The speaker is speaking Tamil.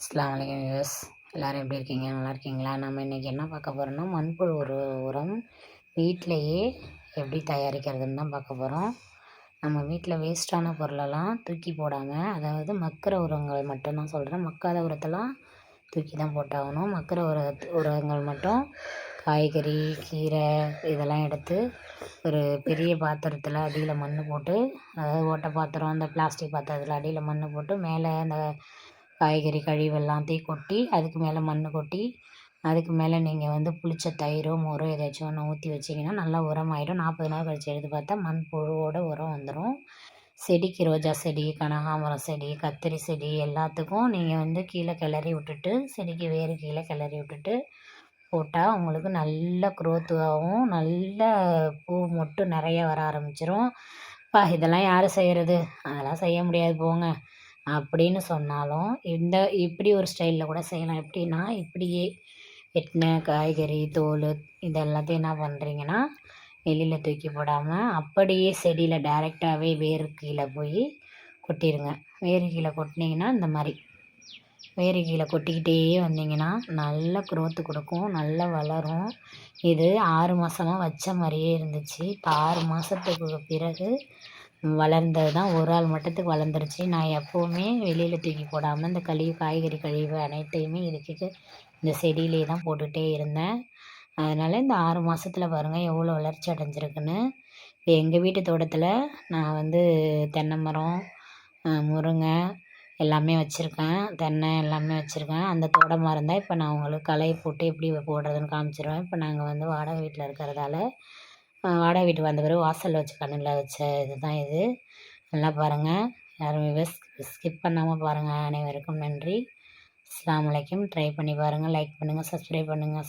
அஸ்லாம் வலைக்கம் யூஸ் எல்லோரும் எப்படி இருக்கீங்க? நல்லா இருக்கீங்களா? நம்ம இன்றைக்கி என்ன பார்க்க போகிறோம்னா மண்புழு ஒரு உரம். வீட்டிலையே எப்படி தயாரிக்கிறதுன்னு தான் பார்க்க போகிறோம் நம்ம வீட்டில் வேஸ்ட்டான பொருளெல்லாம் தூக்கி போடாமல் அதாவது மக்கிற உரங்கள் மட்டும்தான் சொல்கிறேன் மக்காத உரத்தெல்லாம் தூக்கி தான் போட்டாகணும். மக்கிற உர உரங்கள் மட்டும் காய்கறி கீரை இதெல்லாம் எடுத்து ஒரு பெரிய பாத்திரத்தில் அடியில் மண் போட்டு அதாவது ஓட்டை பாத்திரம் அந்த பிளாஸ்டிக் பாத்திரத்தில் அடியில் மண் போட்டு மேலே அந்த காய்கறி கழிவு எல்லாத்தையும் கொட்டி அதுக்கு மேலே மண் கொட்டி அதுக்கு மேலே நீங்கள் வந்து புளிச்ச தயிரோ மோரோ ஏதாச்சும் ஒன்று ஊற்றி வச்சிங்கன்னா நல்லா உரம் ஆகிடும் நாற்பது நாள் கழிச்சு எடுத்து பார்த்தா மண் புழுவோட உரம் வந்துடும் செடிக்கு ரோஜா செடி கனகாமரம் செடி கத்திரி செடி எல்லாத்துக்கும் நீங்கள் வந்து கீழே கிளறி விட்டுட்டு செடிக்கு வேறு கீழே கிளறி விட்டுட்டு போட்டால் உங்களுக்கு நல்ல குரோத்துவாகவும் நல்ல பூ மொட்டு நிறைய வர ஆரம்பிச்சிரும். பா இதெல்லாம் யார் செய்கிறது அதெல்லாம் செய்ய முடியாது போங்க. அப்படின்னு சொன்னாலும் இந்த இப்படி ஒரு ஸ்டைலில் கூட செய்யலாம். எப்படின்னா இப்படியே வெட்டின காய்கறி தோல் இது எல்லாத்தையும் என்ன பண்ணுறீங்கன்னா வெளியில் தூக்கி போடாமல் அப்படியே செடியில் டைரெக்டாகவே வேர் கீழே போய் கொட்டிடுங்க வேர் கீழே கொட்டினீங்கன்னா இந்த மாதிரி. வேர் கீழே கொட்டிக்கிட்டே வந்தீங்கன்னா நல்ல குரோத்து கொடுக்கும் நல்லா வளரும். இது ஆறு மாதமாக வச்ச மாதிரியே இருந்துச்சு. இப்போ ஆறு மாதத்துக்கு பிறகு வளர்ந்தது தான் ஒரு ஆள் மட்டத்துக்கு வளர்ந்துருச்சு. நான் எப்போவுமே வெளியில் தூக்கி போடாமல் இந்த கழிவு காய்கறி கழிவு அனைத்தையுமே இதுக்கு இந்த செடியிலே தான் போட்டுகிட்டே இருந்தேன். அதனால் இந்த ஆறு மாதத்தில் பாருங்கள் எவ்வளோ வளர்ச்சி அடைஞ்சிருக்குன்னு. இப்போ எங்கள் வீட்டு தோட்டத்தில் நான் வந்து தென்னை மரம் முருங்கை எல்லாமே வச்சுருக்கேன். தென்னை எல்லாமே வச்சுருக்கேன். அந்த தோட்டமாக இருந்தால் இப்போ நான் உங்களுக்கு களை போட்டு எப்படி போடுறதுன்னு காமிச்சிருவேன். இப்போ நாங்கள் வந்து வாடகை வீட்டில் இருக்கிறதால வாடகை வீட்டுக்கு வந்த பிறகு வாசலில் வச்ச கண்ணில் வச்ச இது தான் இது. நல்லா பாருங்கள் யாரும் ஸ்கிப் பண்ணாமல் பாருங்கள் அனைவருக்கும் நன்றி. அஸ்லாம் ட்ரை பண்ணி பாருங்கள் லைக் பண்ணுங்கள் சப்ஸ்கிரைப் பண்ணுங்கள்